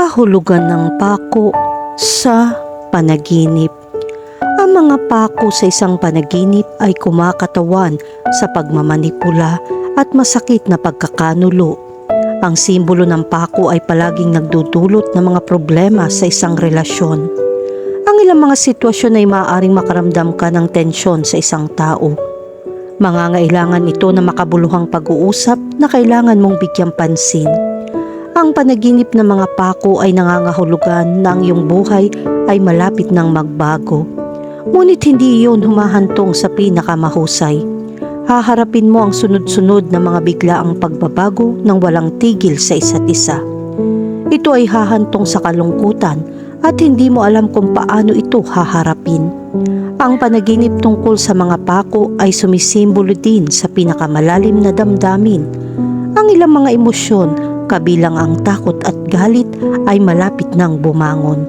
kahulugan ng pako sa panaginip. Ang mga pako sa isang panaginip ay kumakatawan sa pagmamanipula at masakit na pagkakanulo. Ang simbolo ng pako ay palaging nagdudulot ng mga problema sa isang relasyon. Ang ilang mga sitwasyon ay maaaring makaramdam ka ng tensyon sa isang tao. Mangangailangan ito na makabuluhang pag-uusap na kailangan mong bigyang pansin. Ang panaginip ng mga pako ay nangangahulugan na ang iyong buhay ay malapit ng magbago. Ngunit hindi iyon humahantong sa pinakamahusay. Haharapin mo ang sunod-sunod na mga biglaang pagbabago ng walang tigil sa isa't isa. Ito ay hahantong sa kalungkutan at hindi mo alam kung paano ito haharapin. Ang panaginip tungkol sa mga pako ay sumisimbolo din sa pinakamalalim na damdamin. Ang ilang mga emosyon, kabilang ang takot at galit, ay malapit nang bumangon.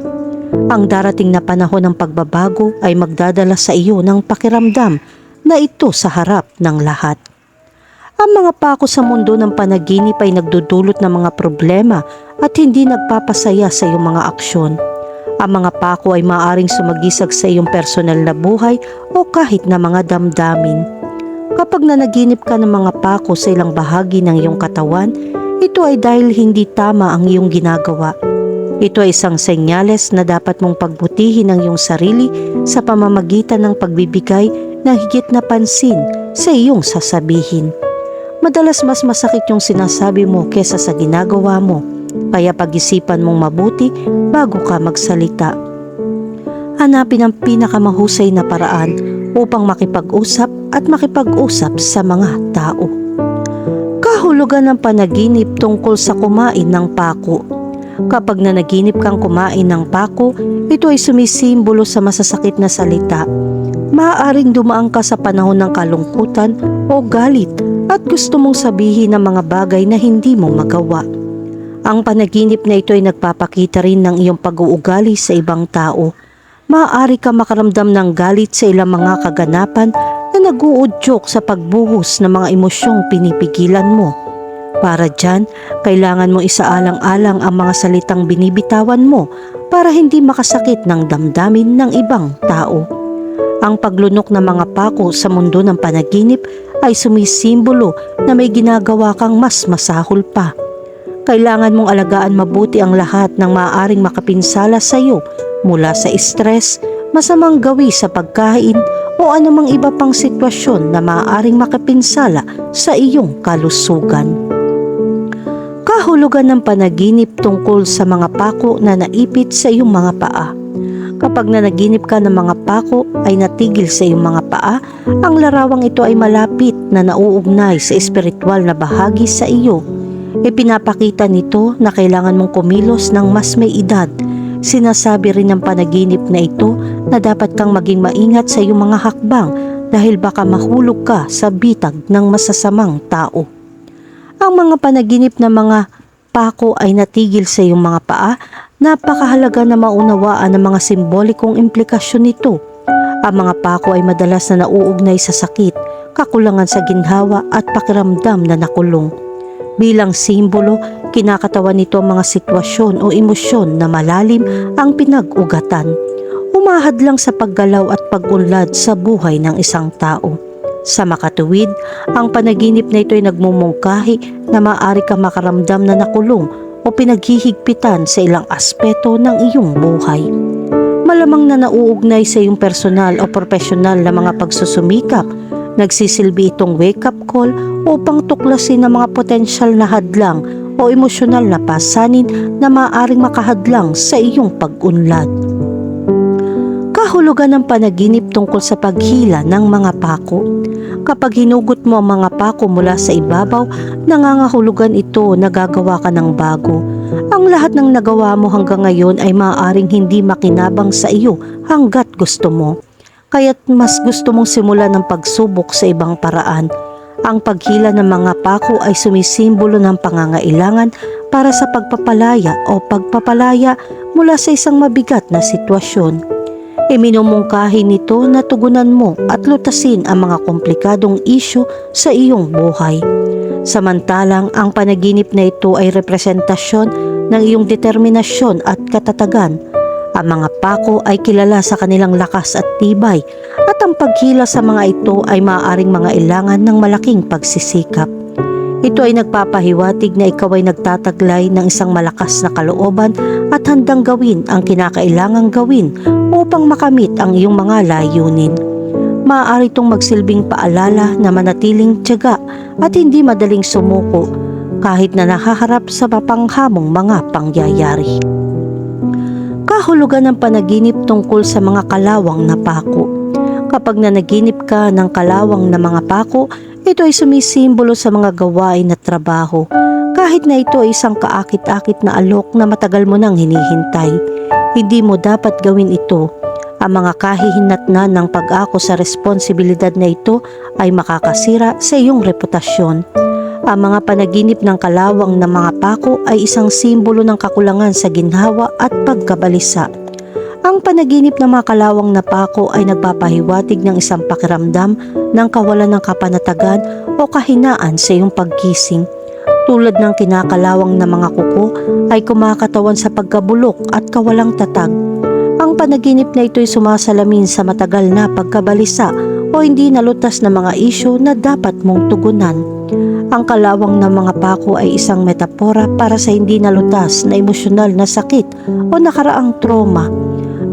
Ang darating na panahon ng pagbabago ay magdadala sa iyo ng pakiramdam na ito sa harap ng lahat. Ang mga pako sa mundo ng panaginip ay nagdudulot ng mga problema at hindi nagpapasaya sa iyong mga aksyon. Ang mga pako ay maaring sumagisag sa iyong personal na buhay o kahit na mga damdamin. Kapag nanaginip ka ng mga pako sa ilang bahagi ng iyong katawan, ito ay dahil hindi tama ang iyong ginagawa. Ito ay isang senyales na dapat mong pagbutihin ang iyong sarili sa pamamagitan ng pagbibigay ng higit na pansin sa iyong sasabihin. Madalas mas masakit yung sinasabi mo kesa sa ginagawa mo, kaya pag-isipan mong mabuti bago ka magsalita. Hanapin ang pinakamahusay na paraan upang makipag-usap at makipag-usap sa mga tao. Kahulugan ng panaginip tungkol sa kumain ng pako. Kapag nanaginip kang kumain ng pako, ito ay sumisimbolo sa masasakit na salita. Maaaring dumaan ka sa panahon ng kalungkutan o galit at gusto mong sabihin ng mga bagay na hindi mo magawa. Ang panaginip na ito ay nagpapakita rin ng iyong pag-uugali sa ibang tao. Maaari ka makaramdam ng galit sa ilang mga kaganapan na nag-uudyok sa pagbuhos ng mga emosyong pinipigilan mo. Para dyan, kailangan mo isaalang-alang ang mga salitang binibitawan mo para hindi makasakit ng damdamin ng ibang tao. Ang paglunok ng mga pako sa mundo ng panaginip ay sumisimbolo na may ginagawa kang mas masahol pa. Kailangan mong alagaan mabuti ang lahat ng maaaring makapinsala sa iyo mula sa stress, masamang gawi sa pagkain o anumang iba pang sitwasyon na maaaring makapinsala sa iyong kalusugan. Kahulugan ng panaginip tungkol sa mga pako na naipit sa iyong mga paa. Kapag nanaginip ka ng mga pako ay natigil sa iyong mga paa, ang larawang ito ay malapit na nauugnay sa espiritual na bahagi sa iyo. Ipinapakita nito na kailangan mong kumilos ng mas may edad. Sinasabi rin ng panaginip na ito na dapat kang maging maingat sa iyong mga hakbang dahil baka mahulog ka sa bitag ng masasamang tao. Ang mga panaginip na mga pako ay natigil sa iyong mga paa, napakahalaga na maunawaan ang mga simbolikong implikasyon nito. Ang mga pako ay madalas na nauugnay sa sakit, kakulangan sa ginhawa at pakiramdam na nakulong. Bilang simbolo, kinakatawan nito ang mga sitwasyon o emosyon na malalim ang pinag-ugatan. Umahad lang sa paggalaw at pag-unlad sa buhay ng isang tao. Sa makatuwid, ang panaginip na ito ay nagmumungkahi na maaari ka makaramdam na nakulong o pinaghihigpitan sa ilang aspeto ng iyong buhay. Malamang na nauugnay sa iyong personal o profesional na mga pagsusumikap, nagsisilbi itong wake-up call upang tuklasin ang mga potensyal na hadlang o emosyonal na pasanin na maaaring makahadlang sa iyong pag-unlad kahulugan ng panaginip tungkol sa paghila ng mga pako. Kapag hinugot mo ang mga pako mula sa ibabaw, nangangahulugan ito na gagawa ka ng bago. Ang lahat ng nagawa mo hanggang ngayon ay maaaring hindi makinabang sa iyo hanggat gusto mo. Kaya't mas gusto mong simulan ng pagsubok sa ibang paraan. Ang paghila ng mga pako ay sumisimbolo ng pangangailangan para sa pagpapalaya o pagpapalaya mula sa isang mabigat na sitwasyon. Iminumungkahi nito na tugunan mo at lutasin ang mga komplikadong isyu sa iyong buhay. Samantalang ang panaginip na ito ay representasyon ng iyong determinasyon at katatagan. Ang mga pako ay kilala sa kanilang lakas at tibay at ang paghila sa mga ito ay maaaring mga ilangan ng malaking pagsisikap. Ito ay nagpapahiwatig na ikaw ay nagtataglay ng isang malakas na kalooban at handang gawin ang kinakailangang gawin upang makamit ang iyong mga layunin. Maaari itong magsilbing paalala na manatiling tiyaga at hindi madaling sumuko kahit na nakaharap sa mapanghamong mga pangyayari. Kahulugan ng panaginip tungkol sa mga kalawang na pako. Kapag nanaginip ka ng kalawang na mga pako, ito ay sumisimbolo sa mga gawain at trabaho. Kahit na ito ay isang kaakit-akit na alok na matagal mo nang hinihintay, hindi mo dapat gawin ito. Ang mga kahihinatnan ng pag-ako sa responsibilidad na ito ay makakasira sa iyong reputasyon. Ang mga panaginip ng kalawang na mga pako ay isang simbolo ng kakulangan sa ginhawa at pagkabalisa. Ang panaginip ng mga kalawang na pako ay nagpapahiwatig ng isang pakiramdam ng kawalan ng kapanatagan o kahinaan sa iyong pagkising. Tulad ng kinakalawang na mga kuko ay kumakatawan sa pagkabulok at kawalang tatag. Ang panaginip na ito ay sumasalamin sa matagal na pagkabalisa o hindi nalutas na mga isyu na dapat mong tugunan. Ang kalawang ng mga pako ay isang metapora para sa hindi nalutas na emosyonal na sakit o nakaraang trauma.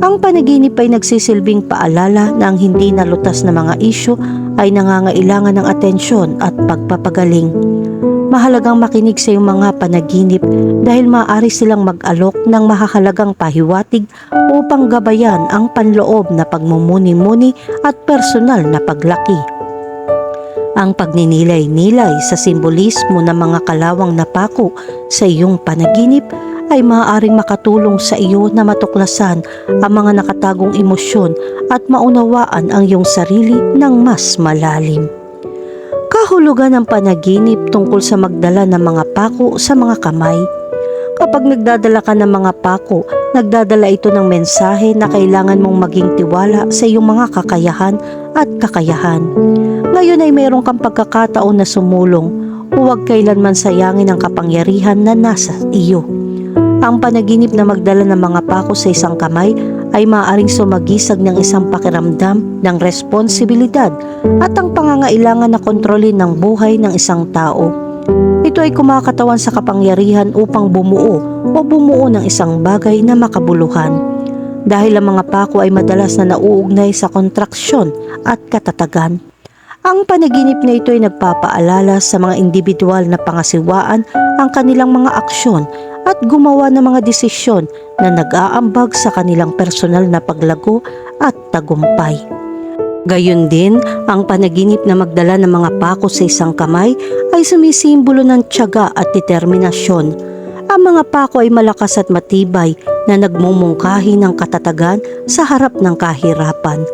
Ang panaginip ay nagsisilbing paalala na ang hindi nalutas na mga isyu ay nangangailangan ng atensyon at pagpapagaling. Mahalagang makinig sa iyong mga panaginip dahil maaari silang mag-alok ng mahahalagang pahiwatig upang gabayan ang panloob na pagmumuni-muni at personal na paglaki. Ang pagninilay-nilay sa simbolismo ng mga kalawang napako sa iyong panaginip ay maaaring makatulong sa iyo na matuklasan ang mga nakatagong emosyon at maunawaan ang iyong sarili ng mas malalim. Kahulugan ng panaginip tungkol sa magdala ng mga pako sa mga kamay. Kapag nagdadala ka ng mga pako, nagdadala ito ng mensahe na kailangan mong maging tiwala sa iyong mga kakayahan at kakayahan. Ngayon ay mayroon kang pagkakataon na sumulong. Huwag kailanman sayangin ang kapangyarihan na nasa iyo. Ang panaginip na magdala ng mga pako sa isang kamay ay maaaring sumagisag ng isang pakiramdam ng responsibilidad at ang pangangailangan na kontrolin ng buhay ng isang tao. Ito ay kumakatawan sa kapangyarihan upang bumuo o bumuo ng isang bagay na makabuluhan. Dahil ang mga pako ay madalas na nauugnay sa kontraksyon at katatagan. Ang panaginip na ito ay nagpapaalala sa mga individual na pangasiwaan ang kanilang mga aksyon at gumawa ng mga desisyon na nag-aambag sa kanilang personal na paglago at tagumpay. Gayon din, ang panaginip na magdala ng mga pako sa isang kamay ay sumisimbolo ng tiyaga at determinasyon. Ang mga pako ay malakas at matibay na nagmumungkahi ng katatagan sa harap ng kahirapan.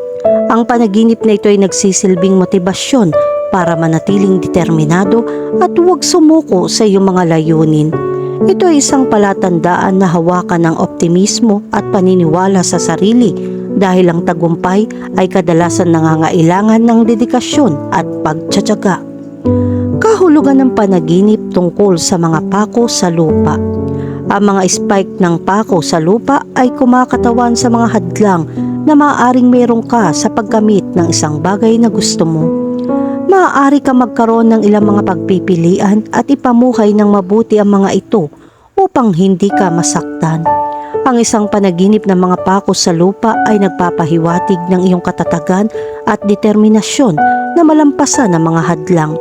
Ang panaginip na ito ay nagsisilbing motibasyon para manatiling determinado at huwag sumuko sa iyong mga layunin. Ito ay isang palatandaan na hawakan ng optimismo at paniniwala sa sarili dahil ang tagumpay ay kadalasan nangangailangan ng dedikasyon at pagtsatsaga. Kahulugan ng panaginip tungkol sa mga pako sa lupa. Ang mga spike ng pako sa lupa ay kumakatawan sa mga hadlang na maaaring meron ka sa paggamit ng isang bagay na gusto mo. Maaari ka magkaroon ng ilang mga pagpipilian at ipamuhay ng mabuti ang mga ito upang hindi ka masaktan. Ang isang panaginip ng mga pako sa lupa ay nagpapahiwatig ng iyong katatagan at determinasyon na malampasan ang mga hadlang.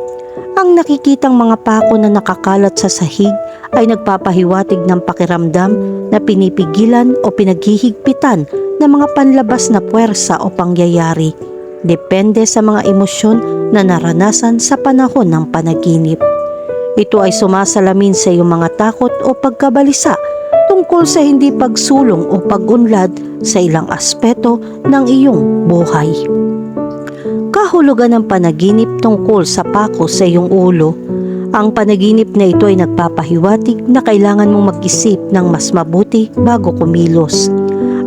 Ang nakikitang mga pako na nakakalat sa sahig ay nagpapahiwatig ng pakiramdam na pinipigilan o pinaghihigpitan ng mga panlabas na puwersa o pangyayari. Depende sa mga emosyon na naranasan sa panahon ng panaginip. Ito ay sumasalamin sa iyong mga takot o pagkabalisa tungkol sa hindi pagsulong o pagunlad sa ilang aspeto ng iyong buhay. Kahulugan ng panaginip tungkol sa pako sa iyong ulo. Ang panaginip na ito ay nagpapahiwatig na kailangan mong mag-isip ng mas mabuti bago kumilos.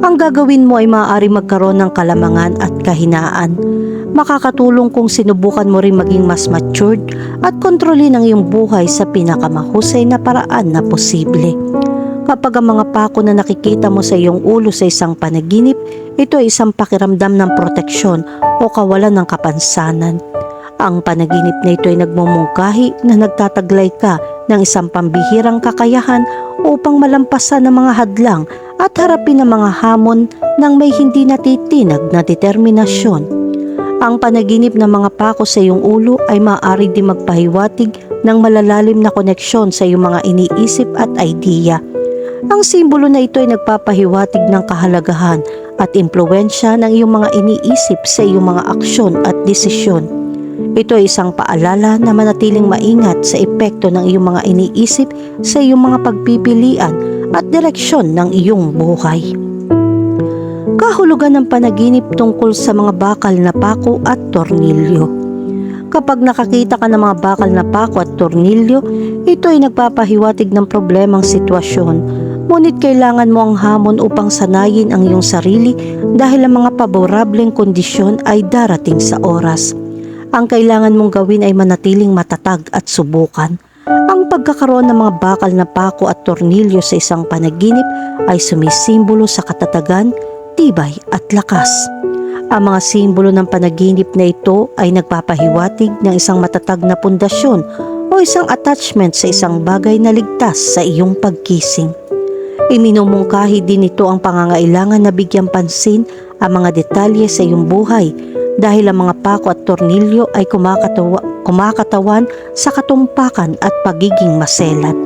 Ang gagawin mo ay maaari magkaroon ng kalamangan at kahinaan. Makakatulong kung sinubukan mo rin maging mas matured at kontrolin ang iyong buhay sa pinakamahusay na paraan na posible. Kapag ang mga pako na nakikita mo sa iyong ulo sa isang panaginip, ito ay isang pakiramdam ng proteksyon o kawalan ng kapansanan. Ang panaginip na ito ay nagmumungkahi na nagtataglay ka ng isang pambihirang kakayahan upang malampasan ang mga hadlang at harapin ang mga hamon ng may hindi natitinag na determinasyon. Ang panaginip ng mga pako sa iyong ulo ay maaari din magpahiwatig ng malalalim na koneksyon sa iyong mga iniisip at idea. Ang simbolo na ito ay nagpapahiwatig ng kahalagahan at impluensya ng iyong mga iniisip sa iyong mga aksyon at desisyon. Ito ay isang paalala na manatiling maingat sa epekto ng iyong mga iniisip sa iyong mga pagpipilian at direksyon ng iyong buhay. Kahulugan ng panaginip tungkol sa mga bakal na pako at tornilyo. Kapag nakakita ka ng mga bakal na pako at tornilyo, ito ay nagpapahiwatig ng problemang sitwasyon. Ngunit kailangan mo ang hamon upang sanayin ang iyong sarili dahil ang mga paborableng kondisyon ay darating sa oras. Ang kailangan mong gawin ay manatiling matatag at subukan. Ang pagkakaroon ng mga bakal na pako at tornilyo sa isang panaginip ay sumisimbolo sa katatagan, tibay at lakas. Ang mga simbolo ng panaginip na ito ay nagpapahiwatig ng isang matatag na pundasyon o isang attachment sa isang bagay na ligtas sa iyong pagkising. Iminumungkahi din ito ang pangangailangan na bigyan pansin ang mga detalye sa iyong buhay dahil ang mga pako at tornilyo ay kumakatawa, kumakatawan sa katumpakan at pagiging maselat.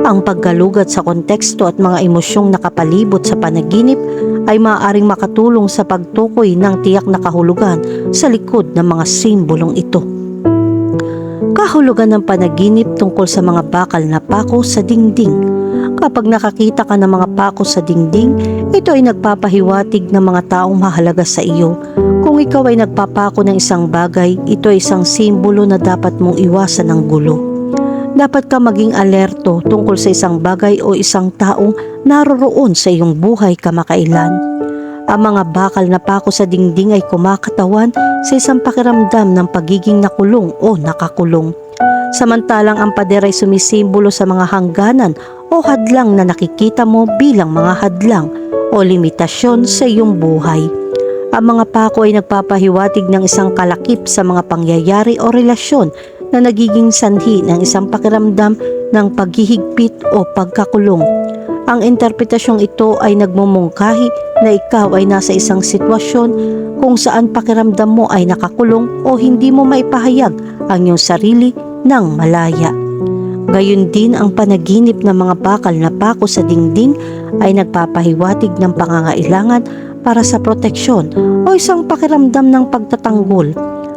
Ang paggalugad sa konteksto at mga emosyong nakapalibot sa panaginip ay maaaring makatulong sa pagtukoy ng tiyak na kahulugan sa likod ng mga simbolong ito. Kahulugan ng panaginip tungkol sa mga bakal na pako sa dingding. Kapag nakakita ka ng mga pako sa dingding, ito ay nagpapahiwatig ng mga taong mahalaga sa iyo. Kung ikaw ay nagpapako ng isang bagay, ito ay isang simbolo na dapat mong iwasan ng gulo. Dapat ka maging alerto tungkol sa isang bagay o isang taong naroroon sa iyong buhay kamakailan. Ang mga bakal na pako sa dingding ay kumakatawan sa isang pakiramdam ng pagiging nakulong o nakakulong. Samantalang ang pader ay sumisimbolo sa mga hangganan o hadlang na nakikita mo bilang mga hadlang o limitasyon sa iyong buhay. Ang mga pako ay nagpapahiwatig ng isang kalakip sa mga pangyayari o relasyon na nagiging sanhi ng isang pakiramdam ng paghihigpit o pagkakulong. Ang interpretasyong ito ay nagmumungkahi na ikaw ay nasa isang sitwasyon kung saan pakiramdam mo ay nakakulong o hindi mo maipahayag ang iyong sarili ng malaya. Gayun din ang panaginip ng mga bakal na pako sa dingding ay nagpapahiwatig ng pangangailangan para sa proteksyon o isang pakiramdam ng pagtatanggol.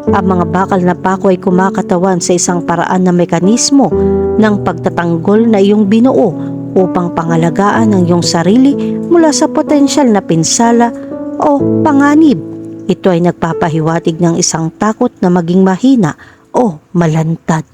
Ang mga bakal na pako ay kumakatawan sa isang paraan na mekanismo ng pagtatanggol na iyong binuo upang pangalagaan ang iyong sarili mula sa potensyal na pinsala o panganib. Ito ay nagpapahiwatig ng isang takot na maging mahina o malantad.